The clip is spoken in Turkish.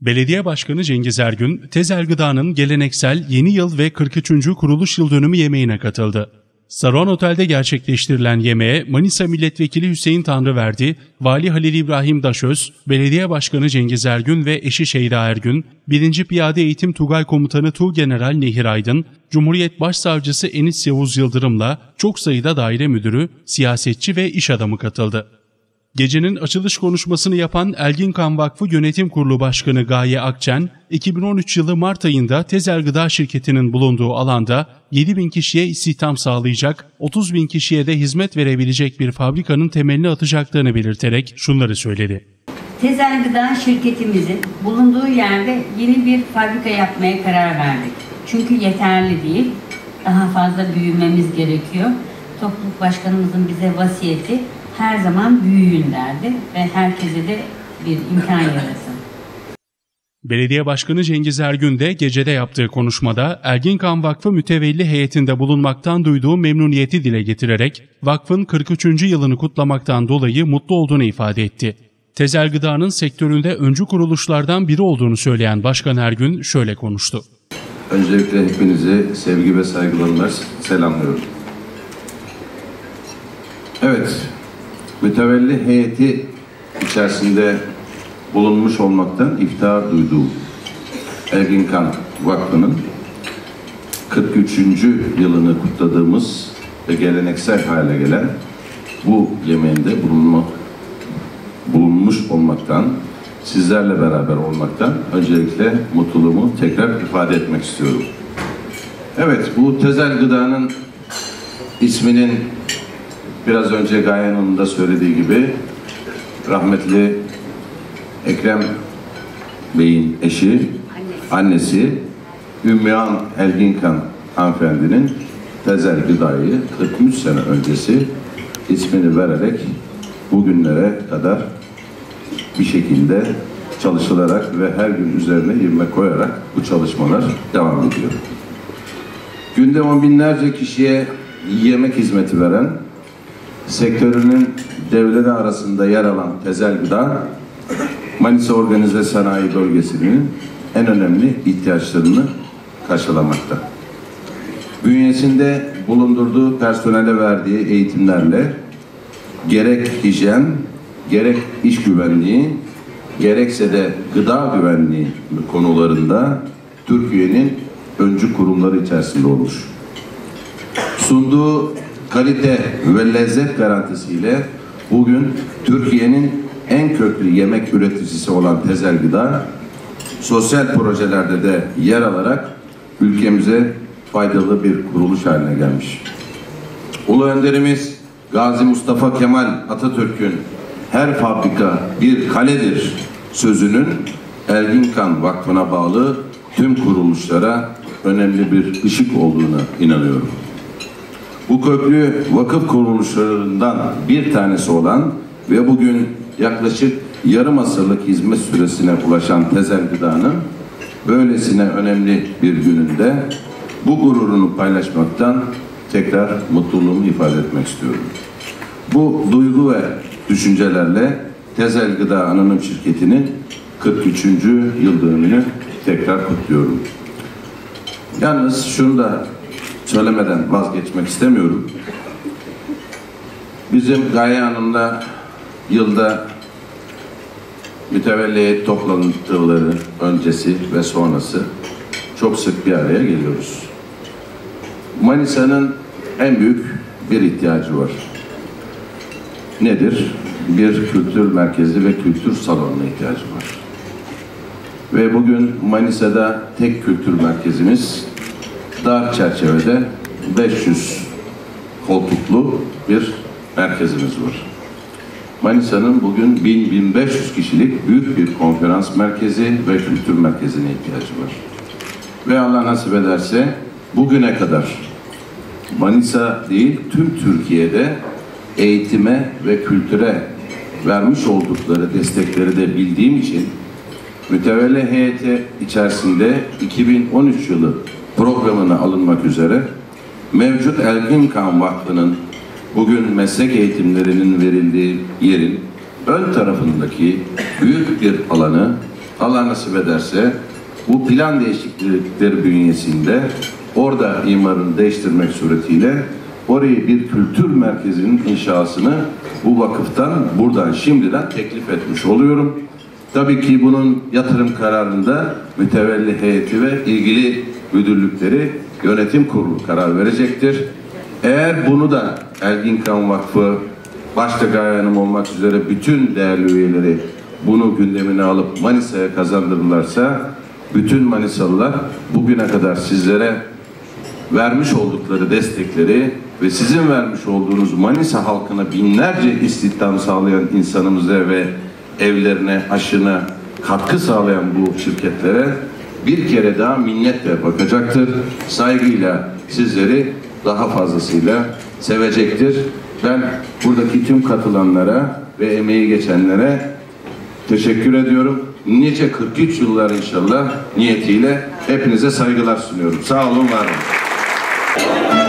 Belediye Başkanı Cengiz Ergün, Tezel Gıda'nın geleneksel yeni yıl ve 43. kuruluş yıl dönümü yemeğine katıldı. Saruhan Otel'de gerçekleştirilen yemeğe Manisa Milletvekili Hüseyin Tanrıverdi, Vali Halil İbrahim Daşöz, Belediye Başkanı Cengiz Ergün ve eşi Şeyda Ergün, 1. Piyade Eğitim Tugay Komutanı Tuğgeneral Nehir Aydın, Cumhuriyet Başsavcısı Enis Yavuz Yıldırım'la çok sayıda daire müdürü, siyasetçi ve iş adamı katıldı. Gecenin açılış konuşmasını yapan Elgin Kan Vakfı Yönetim Kurulu Başkanı Gaye Akçen, 2013 yılı Mart ayında Tezel Gıda Şirketi'nin bulunduğu alanda 7 bin kişiye istihdam sağlayacak, 30 bin kişiye de hizmet verebilecek bir fabrikanın temelini atacaklarını belirterek şunları söyledi. Tezel Gıda şirketimizin bulunduğu yerde yeni bir fabrika yapmaya karar verdik. Çünkü yeterli değil, daha fazla büyümemiz gerekiyor. Topluluk başkanımızın bize vasiyeti her zaman büyüyün derdi ve herkese de bir imkan yaratın. Belediye Başkanı Cengiz Ergün de gecede yaptığı konuşmada Erginkan Vakfı mütevelli heyetinde bulunmaktan duyduğu memnuniyeti dile getirerek vakfın 43. yılını kutlamaktan dolayı mutlu olduğunu ifade etti. Tezel Gıda'nın sektöründe öncü kuruluşlardan biri olduğunu söyleyen Başkan Ergün şöyle konuştu. Öncelikle hepinizi sevgi ve saygılarımla selamlıyorum. Evet, mütevelli heyeti içerisinde bulunmuş olmaktan iftihar duyduğu Ergin Kan Vakfı'nın 43. yılını kutladığımız ve geleneksel hale gelen bu yemeğinde bulunma, bulunmuş olmaktan, sizlerle beraber olmaktan öncelikle mutluluğumu tekrar ifade etmek istiyorum. Evet, bu Tezel Gıda'nın isminin biraz önce Gaye Hanım'ın da söylediği gibi rahmetli Ekrem Bey'in eşi, annesi Ümmühan Elginkan hanımefendinin Tezel Gıda'yı 43 sene öncesi ismini vererek bugünlere kadar bir şekilde çalışılarak ve her gün üzerine ivme koyarak bu çalışmalar devam ediyor. Günde on binlerce kişiye yemek hizmeti veren, sektörünün devleri arasında yer alan Tezel Gıda, Manisa Organize Sanayi Bölgesi'nin en önemli ihtiyaçlarını karşılamakta. Bünyesinde bulundurduğu personele verdiği eğitimlerle gerek hijyen, gerek iş güvenliği, gerekse de gıda güvenliği konularında Türkiye'nin öncü kurumları içerisinde olmuş. Sunduğu kalite ve lezzet garantisiyle bugün Türkiye'nin en köklü yemek üreticisi olan Tezel Gıda, sosyal projelerde de yer alarak ülkemize faydalı bir kuruluş haline gelmiş. Ulu Önderimiz Gazi Mustafa Kemal Atatürk'ün her fabrika bir kaledir sözünün Erginkan Vakfı'na bağlı tüm kuruluşlara önemli bir ışık olduğuna inanıyorum. Bu köklü vakıf kuruluşlarından bir tanesi olan ve bugün yaklaşık yarım asırlık hizmet süresine ulaşan Tezel Gıda'nın böylesine önemli bir gününde bu gururunu paylaşmaktan tekrar mutluluğumu ifade etmek istiyorum. Bu duygu ve düşüncelerle Tezel Gıda Anonim Şirketi'nin 43. yıl dönümünü tekrar kutluyorum. Yalnız şunu da söylemeden vazgeçmek istemiyorum. Bizim Gaye Hanım'la yılda mütevelli toplantıları öncesi ve sonrası çok sık bir araya geliyoruz. Manisa'nın en büyük bir ihtiyacı var. Nedir? Bir kültür merkezi ve kültür salonuna ihtiyacı var. Ve bugün Manisa'da tek kültür merkezimiz dar çerçevede 500 koltuklu bir merkezimiz var. Manisa'nın bugün 1000-1500 kişilik büyük bir konferans merkezi ve kültür merkezine ihtiyacı var. Ve Allah nasip ederse bugüne kadar Manisa değil tüm Türkiye'de eğitime ve kültüre vermiş oldukları destekleri de bildiğim için mütevelli heyeti içerisinde 2013 yılı programına alınmak üzere mevcut Elgin Kan Vakfı'nın bugün meslek eğitimlerinin verildiği yerin ön tarafındaki büyük bir alanı Allah nasip ederse bu plan değişiklikleri bünyesinde orada imarını değiştirmek suretiyle orayı bir kültür merkezinin inşasını bu vakıftan buradan şimdiden teklif etmiş oluyorum. Tabii ki bunun yatırım kararında mütevelli heyeti ve ilgili müdürlükleri yönetim kurulu karar verecektir. Eğer bunu da Ergin Kan Vakfı başta Gaye Hanım olmak üzere bütün değerli üyeleri bunu gündemine alıp Manisa'ya kazandırırlarsa bütün Manisalılar bugüne kadar sizlere vermiş oldukları destekleri ve sizin vermiş olduğunuz Manisa halkına binlerce istihdam sağlayan insanımıza ve evlerine, aşına katkı sağlayan bu şirketlere bir kere daha minnetle bakacaktır. Saygıyla sizleri daha fazlasıyla sevecektir. Ben buradaki tüm katılanlara ve emeği geçenlere teşekkür ediyorum. Nice 43 yıllar inşallah niyetiyle hepinize saygılar sunuyorum. Sağ olun, var olun.